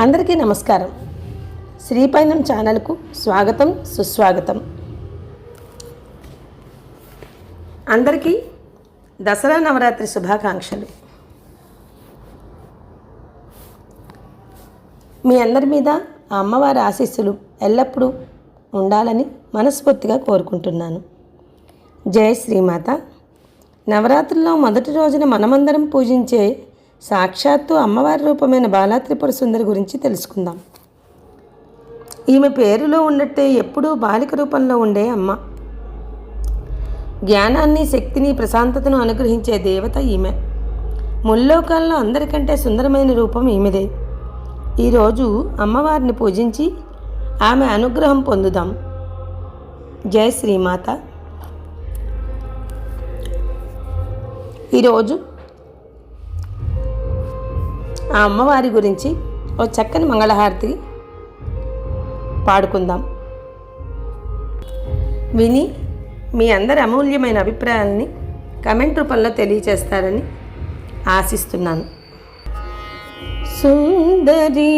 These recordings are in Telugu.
అందరికీ నమస్కారం. శ్రీపైనం ఛానల్కు స్వాగతం సుస్వాగతం. అందరికీ దసరా నవరాత్రి శుభాకాంక్షలు. మీ అందరి మీద ఆ అమ్మవారి ఆశీస్సులు ఎల్లప్పుడూ ఉండాలని మనస్ఫూర్తిగా కోరుకుంటున్నాను. జయ శ్రీమాత. నవరాత్రుల్లో మొదటి రోజున మనమందరం పూజించే సాక్షాత్తు అమ్మవారి రూపమైన బాలా త్రిపుర సుందరి గురించి తెలుసుకుందాం. ఈమె పేరులో ఉన్నట్టే ఎప్పుడూ బాలిక రూపంలో ఉండే అమ్మ. జ్ఞానాన్ని శక్తిని ప్రశాంతతను అనుగ్రహించే దేవత ఈమె. ముల్లోకాల్లో అందరికంటే సుందరమైన రూపం ఈమెదే. ఈరోజు అమ్మవారిని పూజించి ఆమె అనుగ్రహం పొందుదాం. జయ శ్రీమాత. ఈరోజు ఆ అమ్మవారి గురించి ఓ చక్కని మంగళహారతి పాడుకుందాం. విని మీ అందరి అమూల్యమైన అభిప్రాయాల్ని కమెంట్ రూపంలో తెలియచేస్తారని ఆశిస్తున్నాను. సుందరి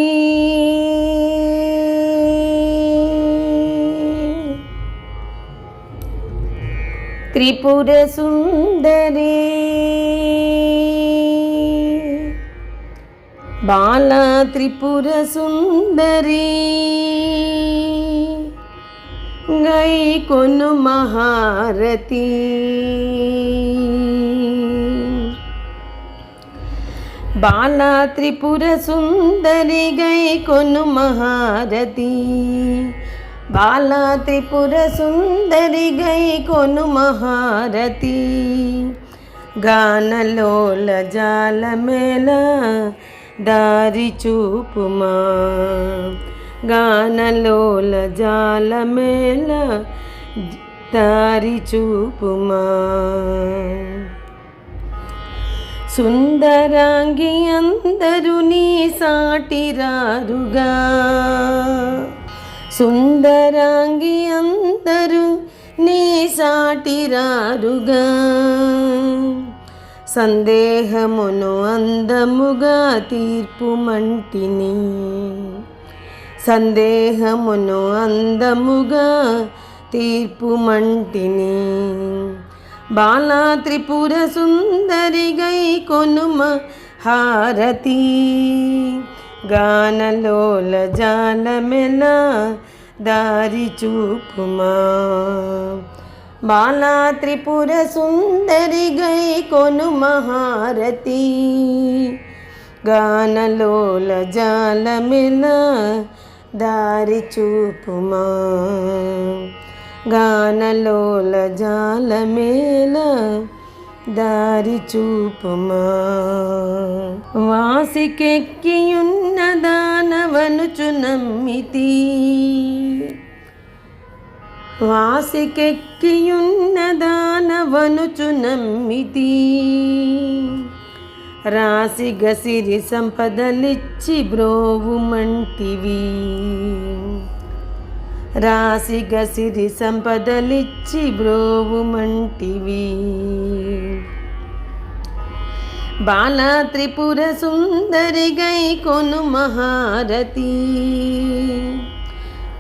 త్రిపుర సుందరి బాలా త్రిపుర సుందరి. గై కొను మహారతి బాలా త్రిపుర సుందరి గై కొను మహారతి బాలా త్రిపుర సుందరి గై కొను మహారతి గానలోల జాల మేళ దారి చూపుమా. గానలోల జాలమేళ దారి చూపుమా. సుందరాంగి అందరు నీ సాటిరారుగా సుందరాంగి అందరూ నీ సాటిరారుగా సందేహమును అందముగా తీర్పు మంటిని. సందేహమును అందముగా తీర్పు మంటిని. బాలా త్రిపుర సుందరి గై కొనుమ హారతి. గానలోల జాలమెలా దారి చూపుమా. బాలా త్రిపుర సుందరి గై కొను మహారతి. గానలోల జాలమిల దారి చూపుమా. గానలోల జాలమేల దారి చూపుమా. వాసికెక్కియున్న దానవనుచు నమ్మితి. వాసికెక్కియున్న దానవనుచు నమ్మితి. రాసి గసిరి సంపదలిచ్చి బ్రోవు మంటివి. రాసి గసిరి సంపదలిచ్చి బ్రోవు మంటివి. బాలా త్రిపుర సుందరి గై కొను మహారతి.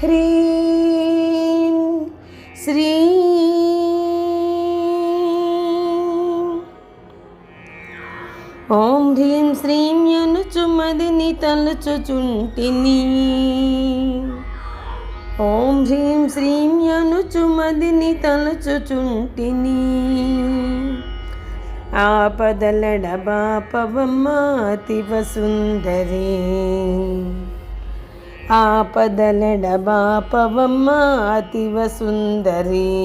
హ్రీం శ్రీ ఓం హ్రీం శ్రీం యనుచుమదిని తలుచుచుంటిని ఓం హ్రీం శ్రీం యనుచుమదిని తలుచుచుంటిని ఆపదలడ బాపవమ్మ అతివ ఆపదలడ బాపవమ్మ అతివ సుందరి.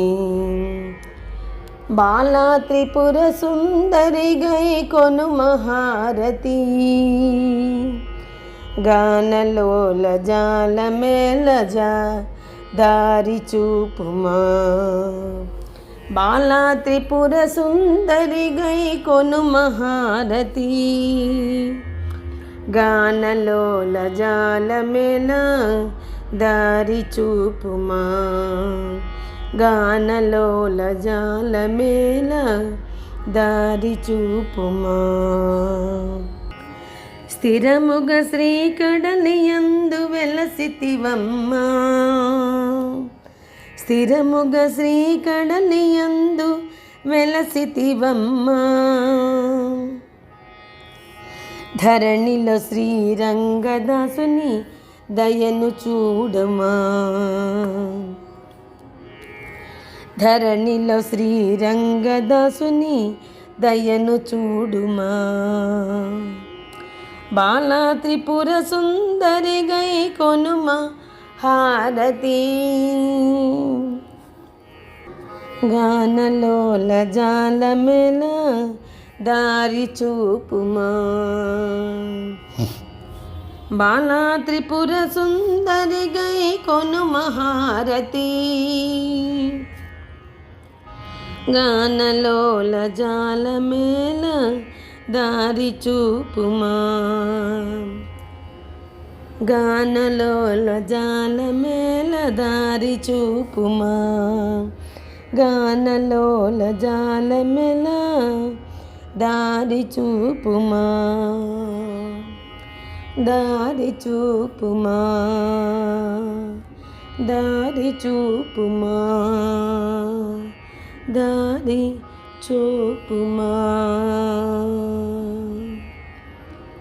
బాలా త్రిపుర సుందరి గై కొను మహారతి. గానలోల జాల మేలజ దారి చూపుమా. బాలా త్రిపుర సుందరి గై కొను మహారతి. గానలోల జాల దారి చూపుమా? గానలోల జాల దారి చూపుమా? స్థిరముగ శ్రీకడలియందు వెలసితివమ్మా. స్థిరముగ శ్రీకడలియందు వెలసితివమ్మా. ధరణిలో శ్రీరంగదాసుని దయను చూడమా? ధరణిలో శ్రీరంగదాసుని దయను చూడుమా? బాలా త్రిపుర సుందరి గై కొనుమా హారతి? గానలోల జాలమెల దారి చూపుమా. బాలా త్రిపుర సుందరి గై కొను మహారతి గానలోల జాల మేల దారి చూపుమా. గానలోల జాల మేల దారి చూపుమా. గానలోల జాల జాలమేల దారి చూపుమా. దారి చూపుమా. దారి చూపుమా. దారి చూపుమా.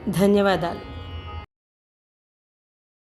ధన్యవాదాలు.